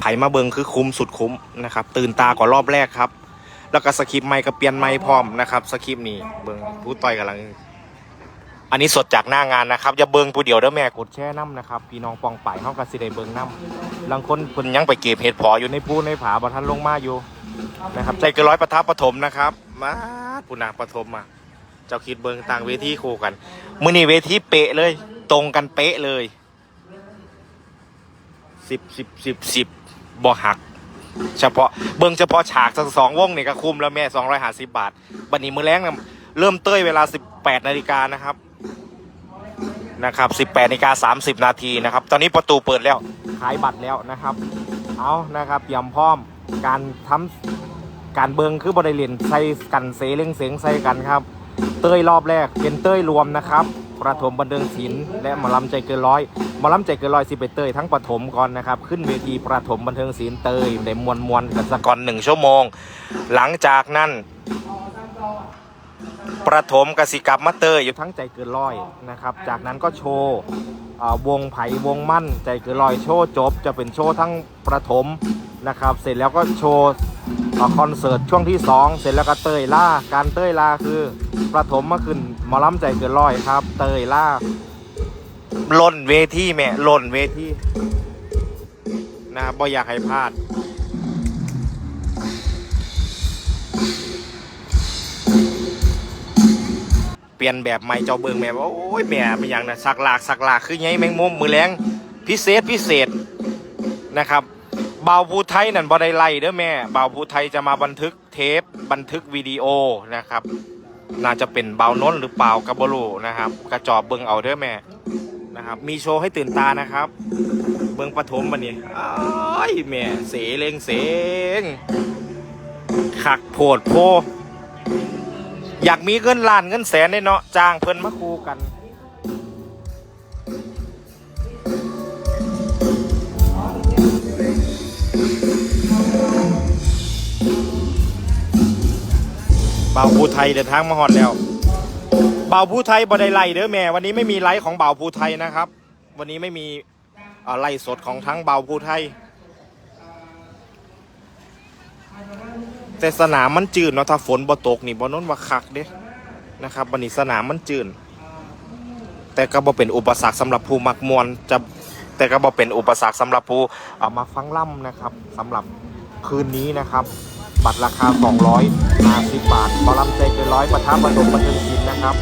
ไผมาเบิงคือคุ้มสุดคุ้มนะครับ ตื่นตากว่ารอบแรกครับ แล้วก็สคริปต์ใหม่ก็เปลี่ยนใหม่พร้อมนะครับสคริปต์นี้เบิงผู้ต่อยกำลัง อันนี้สดจากหน้างานนะครับอย่าเบิงผู้เดียวเด้อแม่กดแช่น้ำนะครับพี่น้องปองไปเฮาก็สิได้เบิงน้ำลังคนเพิ่นยังไปเก็บเห็ดพออยู่ในภูในผาบ่ทันลงมาอยู่นะครับใจเกินร้อยประทับปฐมนะครับมาปุนาปฐมมาเจ้าคิดเบิงต่างเวทีคู่กันมื้อนี้เวทีเป๊ะเลย ตรงกันเป๊ะเลยสิบสิบสิบสิบ บ่หัก เฉพาะเบิ่งเฉพาะฉากสักสองวงนี่ก็คุ้มแล้วแม่สองร้อยห้าสิบบาท บันนี้มือแรงนะเริ่มเต้ยเวลาสิบแปดนาฬิกานะครับนะครับสิบแปดนาฬิกาสามสิบนาทีนะครับ ตอนนี้ประตูเปิดแล้วขายบัตรแล้วนะครับ เอานะครับเตรียมพร้อมการทำการเบิงคือบริเวณใส่กันเสเล่งเสียงใส่กันครับ เต้ยรอบแรกเป็นเต้ยรวมนะครับ ประถมบันเทิงศิลป์และหมอลำใจเกินร้อยหมอลำใจเกินร้อยสิไปเตยทั้งประถมก่อนนะครับ ขึ้นเวทีประถมบันเทิงศิลป์เตยได้มวลมวลกันสักก่อนหนึ่งชั่วโมง หลังจากนั้นประถมกสิกรรมาเตยอยู่ทั้งใจเกินร้อยนะครับ จากนั้นก็โชว์วงไผ่วงมั่นใจเกินร้อยโชว์จบ จะเป็นโชว์ทั้งประถมนะครับ เสร็จแล้วก็โชว์ คอนเสิร์ตช่วงที่ 2 เสร็จแล้วก็เตยล่า การเตยล่าคือประถมมาขึ้นหมอลำใจเกินร้อยครับ เตยล่าล่นเวทีแม่ล่นเวทีนะบ่อยากให้พลาด เปลี่ยนแบบใหม่เจ้าเบิงแม่ว่าโอ้ยแม่เป็นอย่างนะสักหลากสักหลากคือไงแมงมุมมือแรงพิเศษพิเศษนะครับ บาวภูไทยนั่นบ่ได้ไล่เด้อแม่เบาวภูไทยจะมาบันทึกเทปบันทึกวิดีโอนะครับ น่าจะเป็นเบาโน้นหรือเปล่ากระบรูนะครับกระจอบเบิงเอาเด้อแม่นะครับ มีโชว์ให้ตื่นตานะครับ เบิงปฐมบันนี้อ้ายแม่เสเลงเสงขักโพดโพ อยากมีเงินล้านเงินแสนเนาะจ้างเพิ่นมาคูกัน บาภูไทยเดินทางมาฮอดแล้วเบาภูไทยบ่ได้ไล่เด้อแม่ วันนี้ไม่มีไลฟ์ของเบาภูไทยนะครับ วันนี้ไม่มีไล่สดของทั้งเบาภูไทย แต่สนามมันจืดเนาะถ้าฝนบ่ตกนี่บ่น้นว่าคักเด้นะครับวันนี้สนามมันจืดแต่ก็บ่เป็นอุปสรรคสำหรับผู้มักมวนจะแต่ก็บ่เป็นอุปสรรคสำหรับผู้เอามาฟังล่ำนะครับสำหรับ คืนนี้นะครับ บัตรราคา 250 บาทบอลำใจเกินร้อยประทับประดมบันเทิงศิลป์นะครับ